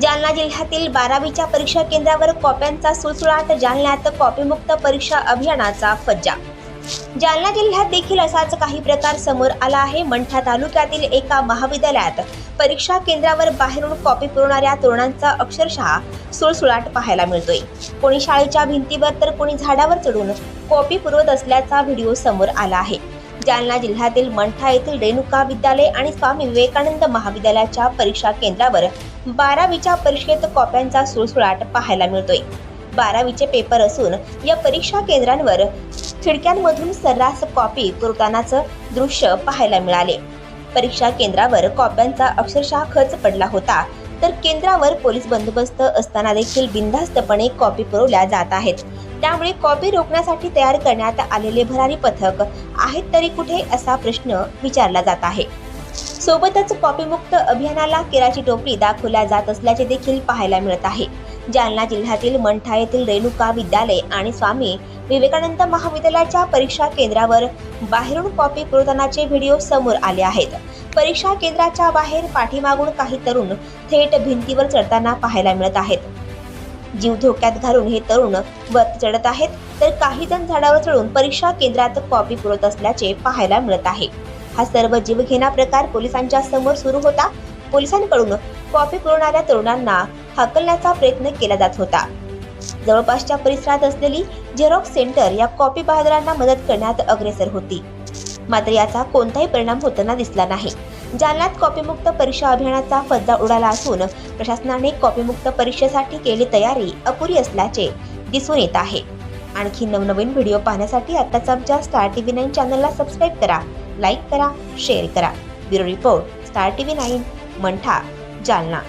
जालना जिल्ह्यातील बारावीच्या परीक्षा केंद्रावर कॉप्यांचा सुळसुळाट जालन्यात कॉपीमुक्त परीक्षा अभियानाचा फज्जा. जालना जिल्ह्यात देखील असाच काही प्रकार समोर आला आहे. मंठा तालुक्यातील एका महाविद्यालयात परीक्षा केंद्रावर बाहेरून कॉपी पुरवणाऱ्या तरुणांचा अक्षरशः सुळसुळाट पाहायला मिळतोय. कोणी शाळेच्या भिंतीवर तर कोणी झाडावर चढून कॉपी पुरवत असल्याचा व्हिडिओ समोर आला आहे. जालना जिल्ह्यातील मंठा येथील रेणुका विद्यालय आणि स्वामी विवेकानंद महाविद्यालयाच्या परीक्षा केंद्रावर बारावीच्या परीक्षेत कॉप्यांचा सुळसुळाट पाहायला मिळतोय. बारावीचे पेपर असून या परीक्षा केंद्रांवर खिडक्यांमधून सर्रास कॉपी पुरवतानाचं दृश्य पाहायला मिळाले. परीक्षा केंद्रावर कॉप्यांचा अक्षरशः खच पडला होता तर केंद्रावर पोलीस बंदोबस्त असताना देखील बिनधास्तपणे कॉपी पुरवल्या जात आहेत. त्यामुळे कॉपी रोखण्यासाठी तयार करण्यात आलेले भरारी पथक आहेत तरी कुठे असा प्रश्न विचारला जात आहे. सोबतच कॉपीमुक्त अभियानाला केराची टोपली दाखवल्या जात असल्याचे देखील पाहायला मिळत आहे. जालना जिल्ह्यातील मंठा येथील रेणुका विद्यालय आणि स्वामी विवेकानंद महाविद्यालयाच्या परीक्षा केंद्रावर बाहेरून कॉपी पुरवतानाचे व्हिडिओ समोर आले आहेत. परीक्षा केंद्राच्या बाहेर पाठीमागून काही तरुण थेट भिंतीवर चढताना पाहायला मिळत आहेत. जीव धोक्यात घालून हे तरुण वत चढत आहेत तर काही जण झाडावर चढून परीक्षा केंद्रात कॉपी पुरवत असल्याचे पाहायला मिळत आहे. हा सर्व जीवघेणा प्रकार पोलिसांच्या समोर सुरू होता. पोलिसांकडून कॉपी पुरवणाऱ्या तरुणांना हाकलण्याचा प्रयत्न केला जात होता. जवळपासच्या परिसरात असलेली झेरॉक्स सेंटर या कॉपी बहादरांना मदत करण्यात अग्रेसर होती. मात्र याचा कोणताही परिणाम होताना दिसला नाही. जालन्यात कॉपीमुक्त परीक्षा अभियानाचा फज्जा उडाला असून प्रशासनाने कॉपीमुक्त परीक्षेसाठी केली तयारी अपुरी असल्याचे दिसून येत आहे. आणखी नवनवीन व्हिडिओ पाहण्यासाठी आत्ताच आमच्या स्टार टीव्ही नाईन चॅनलला सबस्क्राईब करा लाईक करा शेअर करा. Bureau report star TV nine Mantha Jalna.